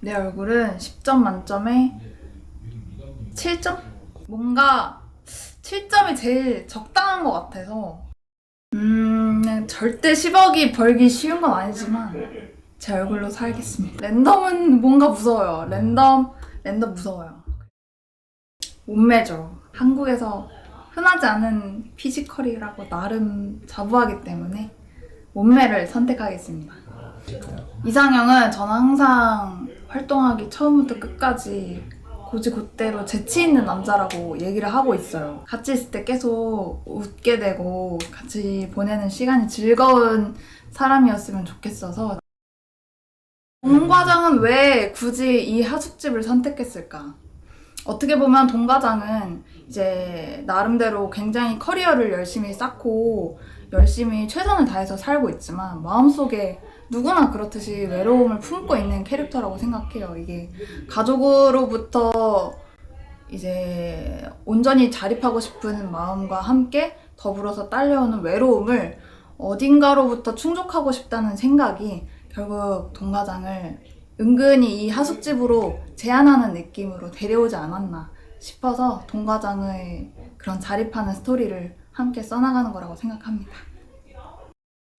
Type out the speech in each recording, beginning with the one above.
내 얼굴은 10점 만점에 7점? 뭔가 7점이 제일 적당한 것 같아서 음 절대 10억이 벌기 쉬운 건 아니지만 제 얼굴로 살겠습니다. 랜덤은 뭔가 무서워요. 랜덤 랜덤 무서워요. 몸매죠. 한국에서 흔하지 않은 피지컬이라고 나름 자부하기 때문에 몸매를 선택하겠습니다. 이상형은 저는 항상 활동하기 처음부터 끝까지 고지곧대로 재치 있는 남자라고 얘기를 하고 있어요. 같이 있을 때 계속 웃게 되고 같이 보내는 시간이 즐거운 사람이었으면 좋겠어서 동과장은 왜 굳이 이 하숙집을 선택했을까? 어떻게 보면 동과장은 이제 나름대로 굉장히 커리어를 열심히 쌓고 열심히 최선을 다해서 살고 있지만 마음속에 누구나 그렇듯이 외로움을 품고 있는 캐릭터라고 생각해요. 이게 가족으로부터 이제 온전히 자립하고 싶은 마음과 함께 더불어서 딸려오는 외로움을 어딘가로부터 충족하고 싶다는 생각이 결국 동가장을 은근히 이 하숙집으로 제안하는 느낌으로 데려오지 않았나 싶어서 동가장의 그런 자립하는 스토리를 함께 써나가는 거라고 생각합니다.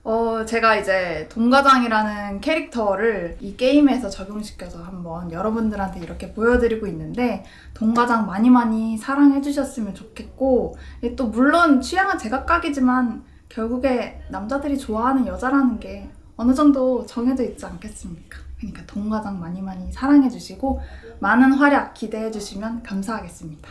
어, 제가 이제 동가장이라는 캐릭터를 이 게임에서 적용시켜서 한번 여러분들한테 이렇게 보여드리고 있는데 동가장 많이 많이 사랑해주셨으면 좋겠고 또 물론 취향은 제각각이지만 결국에 남자들이 좋아하는 여자라는 게 어느 정도 정해져 있지 않겠습니까? 그러니까 동가장 많이 많이 사랑해주시고 많은 활약 기대해주시면 감사하겠습니다.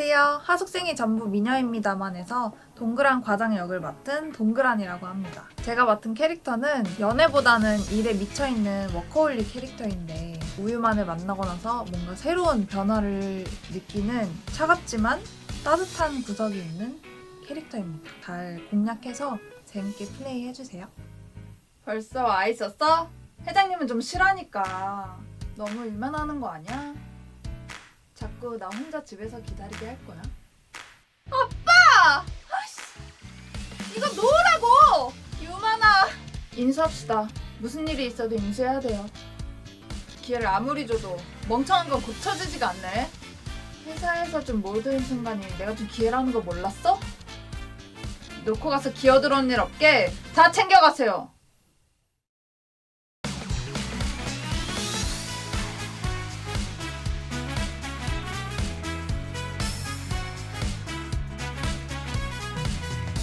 안녕하세요. 하숙생이 전부 미녀입니다만에서 동그란 과장 역을 맡은 동그란이라고 합니다. 제가 맡은 캐릭터는 연애보다는 일에 미쳐있는 워커홀릭 캐릭터인데 우유만을 만나고 나서 뭔가 새로운 변화를 느끼는 차갑지만 따뜻한 구석이 있는 캐릭터입니다. 잘 공략해서 재밌게 플레이해주세요. 벌써 와 있었어? 회장님은 좀 실하니까 너무 일만 하는 거 아니야? 자꾸 나 혼자 집에서 기다리게 할 거야. 아빠! 아이씨, 이거 놓으라고! 유만아! 인수합시다. 무슨 일이 있어도 인수해야 돼요. 기회를 아무리 줘도 멍청한 건 고쳐지지가 않네. 회사에서 좀 모든 순간이 내가 좀 기회라는 거 몰랐어? 놓고 가서 기어들어온 일 없게 다 챙겨가세요.